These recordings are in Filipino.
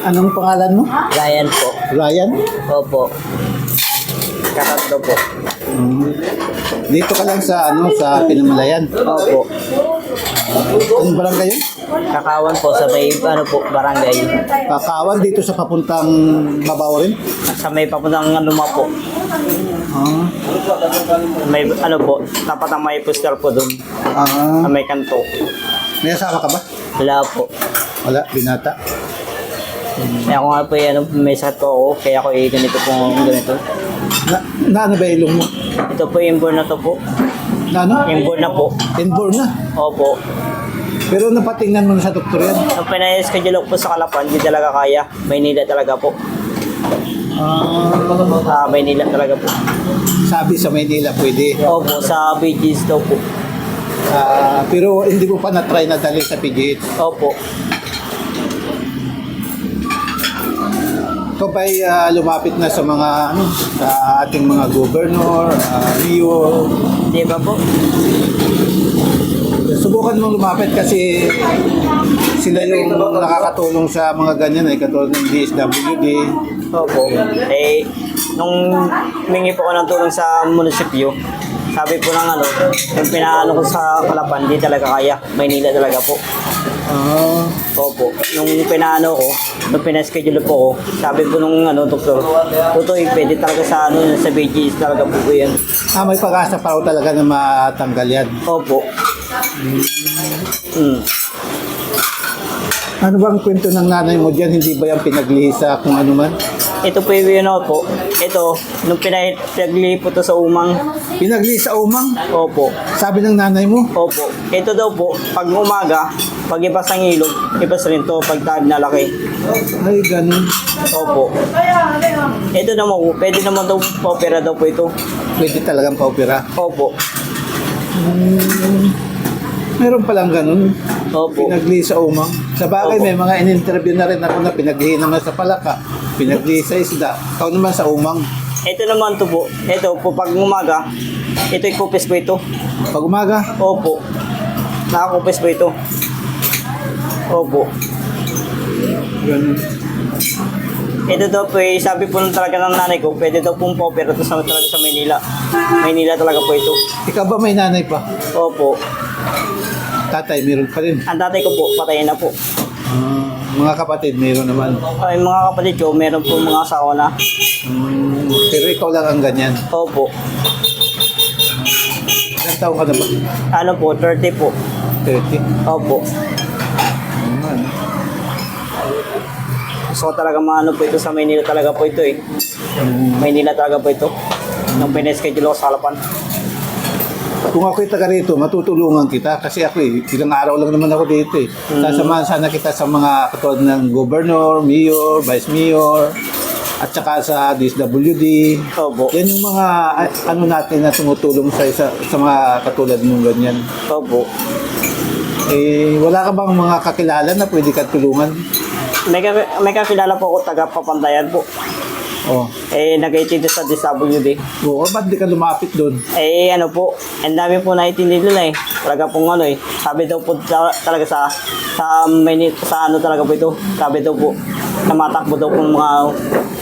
Anong pangalan mo? Ryan po. Ryan? Opo. Katatlo po. Mm. Dito ka lang sa ano sa Pinamalayan. Opo. Anong barangay yun? Kakawan po sa may ano po, barangay. Kakawan dito sa papuntang Babaw rin. Sa may papuntang ano mga po. Ah, May ano po, tapat ang may poster po doon. ah, Sa may kanto. may asawa ka ba? Wala po. Wala, binata. Kaya ako nga po ano, may sakit po ako. Kaya ako eh, ganito po ganito. Na, na ano ba ilong mo? Ito po yung inborn na to po. Na ano? Inborn na po. Inborn na. Opo. Pero napatingnan mo na sa doktor yan. Nung ko po sa Kalapan, hindi talaga kaya. Maynila talaga po. Ah, Ah, Maynila talaga po. sabi sa Maynila pwede. Opo, sa BGs daw po. Ah, pero hindi mo pa na-try na dali sa PGH. Opo. Ito ba'y ah, lumapit na sa mga ano, sa ating mga governor, uh, mayor. Di ba po? Subukan mong lumapit kasi sila yung nakakatulong sa mga ganyan ay katulad ng DSWD. Opo. Eh, nung humingi po ako ng tulong sa munisipyo, sabi po ng ano, yung pinaano ko sa Kalapan, di talaga kaya. Maynila talaga po. Ah, Opo. Nung pinaano ko, nung pinaschedule po ko, sabi po nung ano, doktor, totoo, pwede talaga sa ano, sa BGS talaga po po yan. ah, may pag-asa pa raw talaga na matanggal yan. Opo. Hmm. Ano bang kwento ng nanay mo dyan? Hindi ba yan pinaglihi sa kung ano man? Ito po yung ano po. Ito, nung pinag pinaglihi po to sa umang, Pinaglihi sa umang? opo. Sabi ng nanay mo? Opo. Ito daw po, pag umaga, pag ibas ang ilog, ibas rin to pag tabi na laki. Ay, ganun. Opo. Ito naman po, pwede naman daw pa-opera daw po ito. Pwede talagang paopera. Opo. Meron palang ganun. Opo. Pinaglihi sa umang. Sa bagay, Opo. may mga in-interview na rin ako na pinaglihi naman sa palaka. Pinaglihi sa isda. Ikaw naman sa umang. Ito naman to po. Ito po, pag umaga, ito ikupis po ito. Pag umaga, Opo. Nakakupis po ito. Opo. ganun. Ito daw po eh, sabi po nung talaga ng nanay ko, pwede daw pong pa-opera to sa, talaga sa Maynila. Maynila talaga po ito. Ikaw ba may nanay pa? Opo. Tatay, meron pa rin. Ang tatay ko po, patay na po. Ah, mga kapatid, meron naman. Ay, mga kapatid ko, meron po mga asawa na. Hmm, pero ikaw lang ang ganyan. Opo. Ilang taong ka na ba? Ano po, 30 po. 30. Opo. Ano? So talaga maano po ito sa Maynila talaga po ito eh. Hmm. Maynila talaga po ito. Nung pinaschedule ko sa Halapan. Kung ako'y taga rito, matutulungan kita kasi ako eh, ilang araw lang naman ako dito eh. Sasamahan sana kita sa mga katulad ng governor, mayor, vice mayor, at saka sa DSWD. Opo. Yan yung mga ah, ano natin na tumutulong sa isa, sa mga katulad mong ganyan. Opo. Eh, wala ka bang mga kakilala na pwede ka tulungan? May, ka- may kakilala po ako taga Papandayan po. Oh. Eh, nag-18 sa DSWD. Oo, ba't di ka lumapit doon? Eh, ano po, ang dami po naitindi nila eh. Talaga pong ano eh. Sabi daw po ta- talaga sa, sa, Maynila, sa ano talaga po ito. Sabi daw po, na matakbo daw po mga,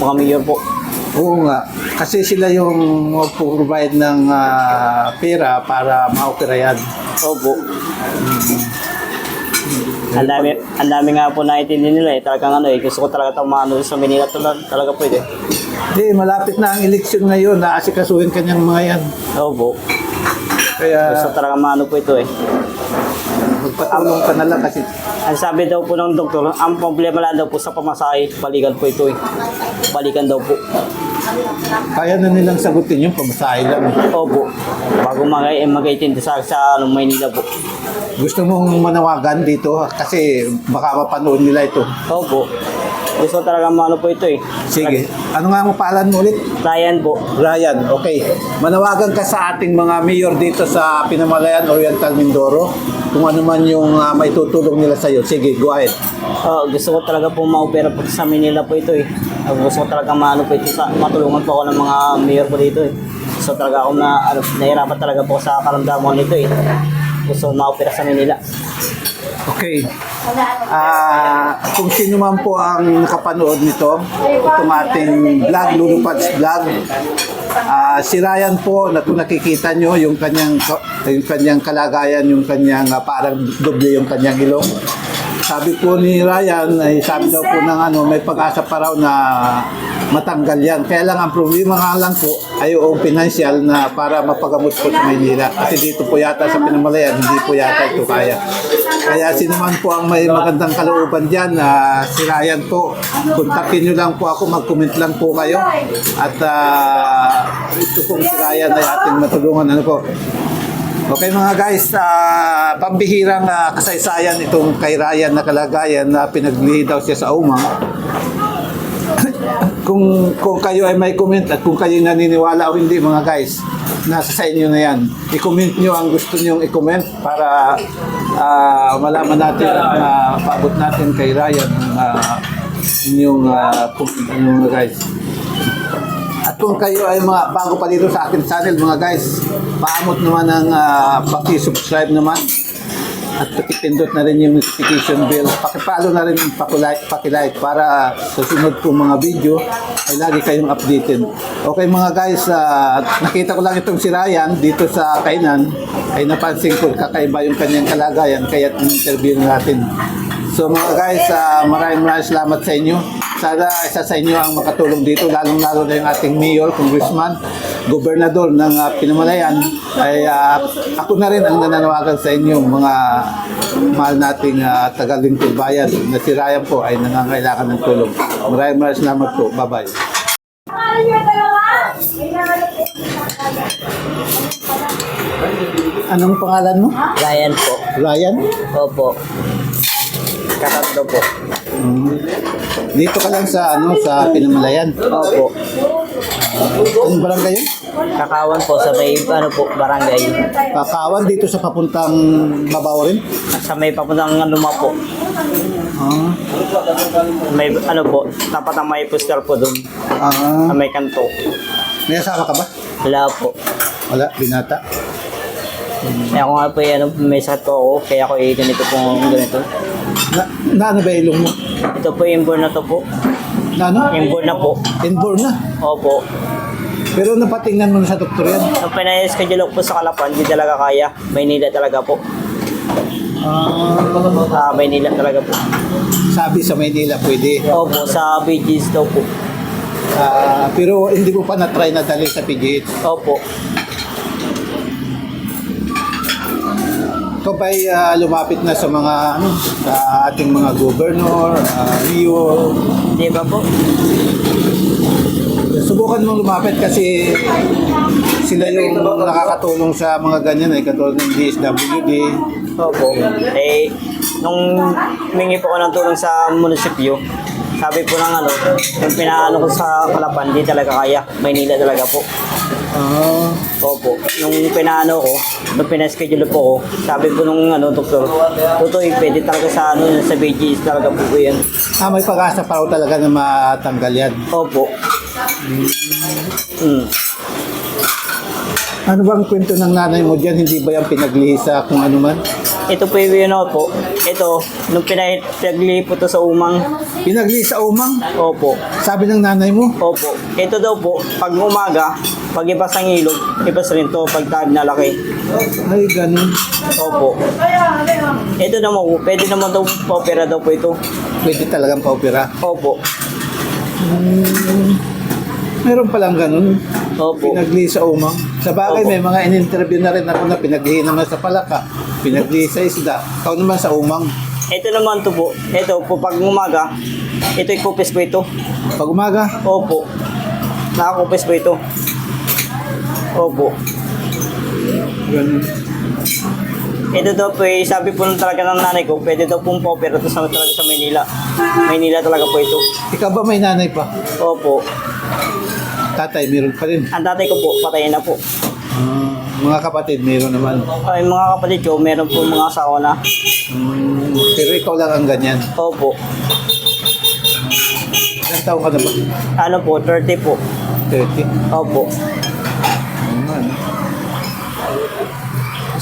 mga mayor po. Oo nga. Kasi sila yung mag-provide ng ah, pera para ma-opera yan. Opo. Ang dami, ang dami nga po naitindi nila eh. Talagang ano eh, gusto ko talaga itong maano sa Manila talaga, talaga po eh. Hindi, malapit na ang eleksyon ngayon. Naasikasuhin kanyang mga yan. Opo. Kaya Gusto talaga maano po ito eh. magpatulong ka na lang kasi Ang sabi daw po ng doktor, ang problema lang daw po sa pamasahe, balikan po ito eh. Balikan daw po. Kaya na nilang sagutin yung pamasahe lang. Opo. Bago mag mag-18 sa, sa ano, Maynila po. Gusto mong manawagan dito kasi baka mapanood nila ito. Opo. Gusto talaga maano po ito eh. Sige. Ano nga ang palan mo ulit? Ryan po. Ryan, okay. Manawagan ka sa ating mga mayor dito sa Pinamalayan, Oriental, Mindoro. Kung ano man yung uh, may tutulong nila sa iyo. Sige, go ahead. Oh, gusto ko talaga po ma-opera po sa Manila po ito eh. Ah, Gusto ko talaga maano po ito sa matulungan po ako ng mga mayor po dito eh. Gusto talaga ako na ano, nahirapan talaga po sa karamdaman nito eh. Gusto ko ma-opera sa Manila. Okay. Ah, kung sino man po ang nakapanood nito, itong ating vlog, Lulupads vlog, ah, si Ryan po, na kung nakikita nyo, yung kanyang, yung kanyang kalagayan, yung kanyang ah, parang doble yung kanyang ilong. Sabi po ni Ryan, ay sabi daw po ng ano, may pag-asa pa raw na matanggal yan. Kaya lang ang problema nga lang po ay yung financial na para mapagamot po sa Maynila. Kasi dito po yata sa Pinamalayan, hindi po yata ito kaya. Kaya sino man po ang may magandang kalooban dyan, na si Ryan po, kontakin nyo lang po ako, mag-comment lang po kayo. At ah, ito po si Ryan ay ating matulungan. Ano po? Okay mga guys, ah, pambihirang ah, kasaysayan itong kay Ryan na kalagayan na pinaglihi daw siya sa umang. kung kung kayo ay may comment at kung kayo naniniwala o hindi mga guys, nasa sa inyo na yan. I-comment nyo ang gusto nyong i-comment para ah, malaman natin at uh, paabot natin kay Ryan ang ah, inyong uh, inyong guys. At kung kayo ay mga bago pa dito sa akin channel mga guys, paamot naman ng uh, paki-subscribe naman. At pakipindot na rin yung notification bell. Pakipalo na rin yung pakilike, pakilike para sa sunod kong mga video ay lagi kayong updated. Okay mga guys, ah, nakita ko lang itong si Ryan dito sa kainan ay napansin ko kakaiba yung kanyang kalagayan kaya interview natin. So mga guys, ah, maraming maraming salamat sa inyo. Sana isa sa inyo ang makatulong dito, lalong-lalo na yung ating mayor, congressman, gobernador ng ah, Pinamalayan. Ay ah, ako na rin ang nananawagan sa inyo, mga mahal nating uh, tagalingkod bayan na si Ryan po ay nangangailangan ng tulong. Maraming maraming salamat po. Bye-bye. Anong pangalan mo? Ryan po. Ryan? Opo. Katatlo po. Mm. Dito ka lang sa ano sa Pinamalayan. Opo. Anong barangay yun? Kakawan po sa may ano po, barangay. Kakawan dito sa papuntang Mabaw rin. Sa may papuntang luma po. Ah, May ano po, tapat ang may poster po doon. ah, Sa may kanto. may asawa ka ba? Wala po. Wala, binata. Kaya ako nga po, eh, ano, may sakit po ako. Kaya ako eh, ganito po ganito. Na, na ano ba ilong mo? Ito po yung inborn na to po. Na ano? Inborn na po. Inborn na. Opo. Pero napatingnan mo na sa doktor yan. Nung pinay-schedule ko po sa Kalapan, hindi talaga kaya. Maynila talaga po. Ah, Ah, Maynila talaga po. sabi sa Maynila pwede. Opo, sa BGs daw po. Ah, pero hindi mo pa na-try na dali sa PGH. Opo. Ikaw ba'y ah, lumapit na sa mga ano, sa ating mga governor, uh, mayor, Di ba po? Subukan mong lumapit kasi sila yung nakakatulong sa mga ganyan ay katulad ng DSWD. Opo. Eh, nung humingi po ako ng tulong sa munisipyo, sabi po ng ano, yung pinaano ko sa Kalapan, di talaga kaya. Maynila talaga po. Ah, Opo. Nung pinaano ko, nung pinaschedule po ko, sabi po nung ano, doktor, Tutoy, pwede talaga sa ano, sa BGs talaga po yan. ah, may pag-asa pa raw talaga na matanggal yan. Opo. Hmm. Ano bang kwento ng nanay mo dyan? Hindi ba yan pinaglihi sa kung ano man? Ito po yung ano po. Ito, nung pinahit, pinaglihi po to sa umang. Pinaglihi sa umang? Opo. Sabi ng nanay mo? Opo. Ito daw po, pag umaga, pag ibas ang ilog, ibas rin to pag tag na laki. Ay, ganun. Opo. Ito naman po, pwede naman daw po, opera daw po ito. Pwede talagang paupira. Opo. Meron palang ganun. Opo. Pinaglihi sa umang. Sa bagay, Opo. may mga in-interview na rin ako na pinaglihi naman sa palaka. Pinaglihi sa isda. Ikaw naman sa umang. Ito naman to po. Ito po, pag umaga, ito kupis po ito. Pag umaga, Opo. Nakakupis po ito. Opo. ganun. Ito daw po, eh, sabi po nung talaga ng nanay ko, pwede daw pong po-opera to sa, talaga sa Maynila. Maynila talaga po ito. Ikaw ba may nanay pa? Opo. Tatay, meron pa rin. Ang tatay ko po, patay na po. Ah, mga kapatid, meron naman. Ay, mga kapatid ko, meron po mga asawa na. Mm, pero ikaw lang ang ganyan. Opo. Ilang taon ka na ba? Ano po, 30 po. 30. Opo.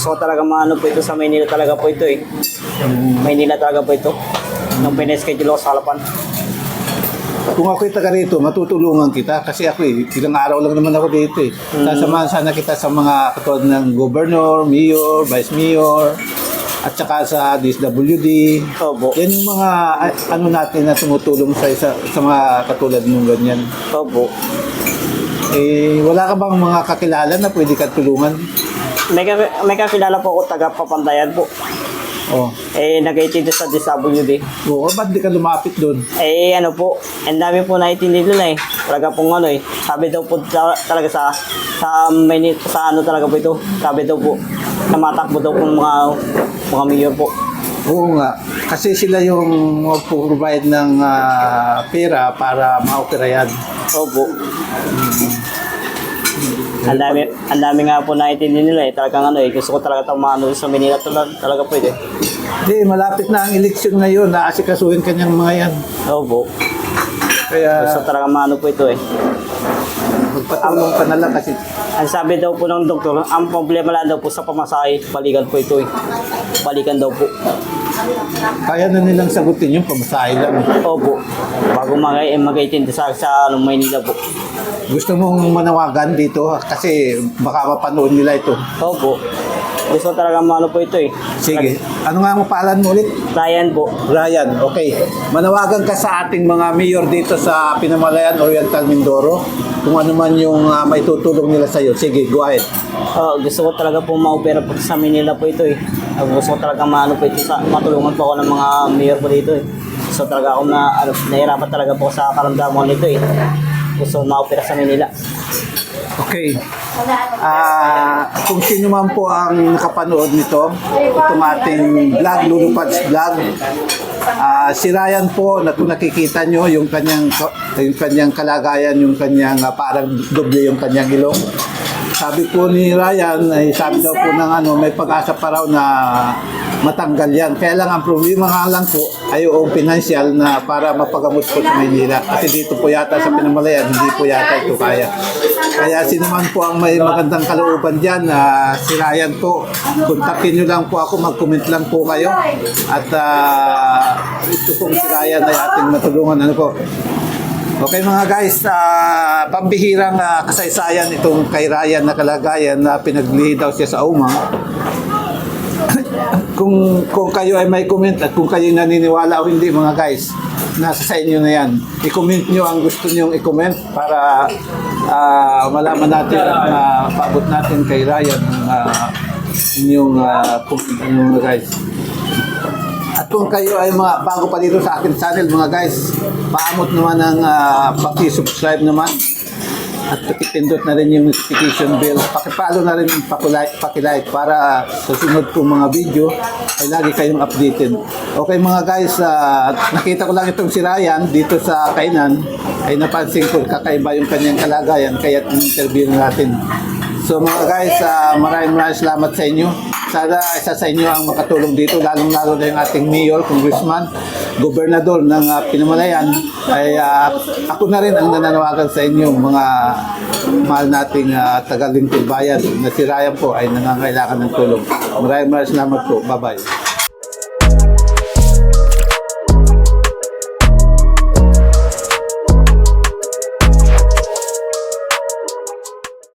Gusto ko talaga maano po ito sa Maynila talaga po ito eh. Maynila talaga po ito. Nung pinaschedule ko sa Halapan. Kung ako'y taga rito, matutulungan kita kasi ako eh, ilang araw lang naman ako dito eh. Sasamahan sana kita sa mga katulad ng governor, mayor, vice mayor, at saka sa DSWD. Opo. Yan yung mga ah, ano natin na tumutulong sa isa, sa mga katulad ng ganyan. Opo. Eh, wala ka bang mga kakilala na pwede ka tulungan? May, may kakilala po ako taga Papantayan po. Oh. Eh, nag-18 sa DSWD. Oo, ba't di ka lumapit doon? Eh, ano po, ang dami po naitindi nila eh. Talaga pong ano eh. Sabi daw po ta- talaga sa, sa, Maynila, sa ano talaga po ito. Sabi daw po, na matakbo daw po mga, mga mayor po. Oo nga. Kasi sila yung mag-provide ng ah, pera para ma-opera yan. Opo. Ang dami, ang dami nga po naitindi nila eh. Talagang ano eh, gusto ko talaga tumano sa Manila talaga, talaga po eh. Hindi, malapit na ang eleksyon ngayon. Naasikasuhin kanyang mga yan. Opo. Kaya Gusto talaga maano po ito eh. magpatulong ka na lang kasi Ang sabi daw po ng doktor, ang problema lang daw po sa pamasahe, balikan po ito eh. Balikan daw po. Kaya na nilang sagutin yung pamasahe lang. Opo. Bago mag mag-18 sa, sa ano, Maynila po. Gusto mong manawagan dito kasi baka mapanood nila ito. Opo. Gusto talaga maano po ito eh. Sige. Ano nga ang palan mo ulit? Ryan po. Ryan, okay. Manawagan ka sa ating mga mayor dito sa Pinamalayan, Oriental, Mindoro. Kung ano man yung uh, may tutulong nila sa'yo. Sige, go ahead. Oh, gusto ko talaga po ma-opera po sa Manila po ito eh. Ah, Gusto ko talaga maano po ito sa matulungan po ako ng mga mayor po dito eh. Gusto talaga ako na ano, nahirapan talaga po sa karamdaman nito eh. Gusto ko ma-opera sa Manila. Okay. Ah, kung sino man po ang nakapanood nito, itong ating vlog, Lulupads vlog, ah, si Ryan po, na kung nakikita nyo, yung kanyang, yung kanyang kalagayan, yung kanyang ah, parang doble yung kanyang ilong. Sabi po ni Ryan, ay sabi daw po ng ano, may pag-asa pa raw na matanggal yan. Kaya lang ang problema nga lang po ay yung financial na para mapagamot po sa Maynila. Kasi dito po yata sa Pinamalayan, hindi po yata ito kaya. Kaya sino man po ang may magandang kalooban dyan, na si Ryan po, kontakin nyo lang po ako, mag-comment lang po kayo. At ah, ito pong si Ryan ay ating matulungan. Ano po? Okay mga guys, ah, pambihirang ah, kasaysayan itong kay Ryan na kalagayan na pinaglihi daw siya sa umang. kung kung kayo ay may comment at kung kayo naniniwala o hindi mga guys, nasa sa inyo na yan. I-comment nyo ang gusto nyong i-comment para ah, malaman natin at uh, paabot natin kay Ryan ang ah, inyong uh, comment nyo guys. At kung kayo ay mga bago pa dito sa akin channel mga guys, paamot naman ng uh, paki-subscribe naman at pakipindot na rin yung notification bell. Pakipalo na rin yung pakilike, pakilike para sa sunod kong mga video ay lagi kayong updated. Okay mga guys, ah, nakita ko lang itong si Ryan dito sa kainan ay napansin ko kakaiba yung kanyang kalagayan kaya interview natin. So mga guys, ah, maraming maraming salamat sa inyo. Sana isa sa inyo ang makatulong dito, lalong-lalo na yung ating mayor, congressman, gobernador ng ah, Pinamalayan. Ay ah, ako na rin ang nananawagan sa inyo, mga mahal nating uh, tagalingkod bayan na si Ryan po ay nangangailangan ng tulong. Maraming maraming salamat po. Bye-bye.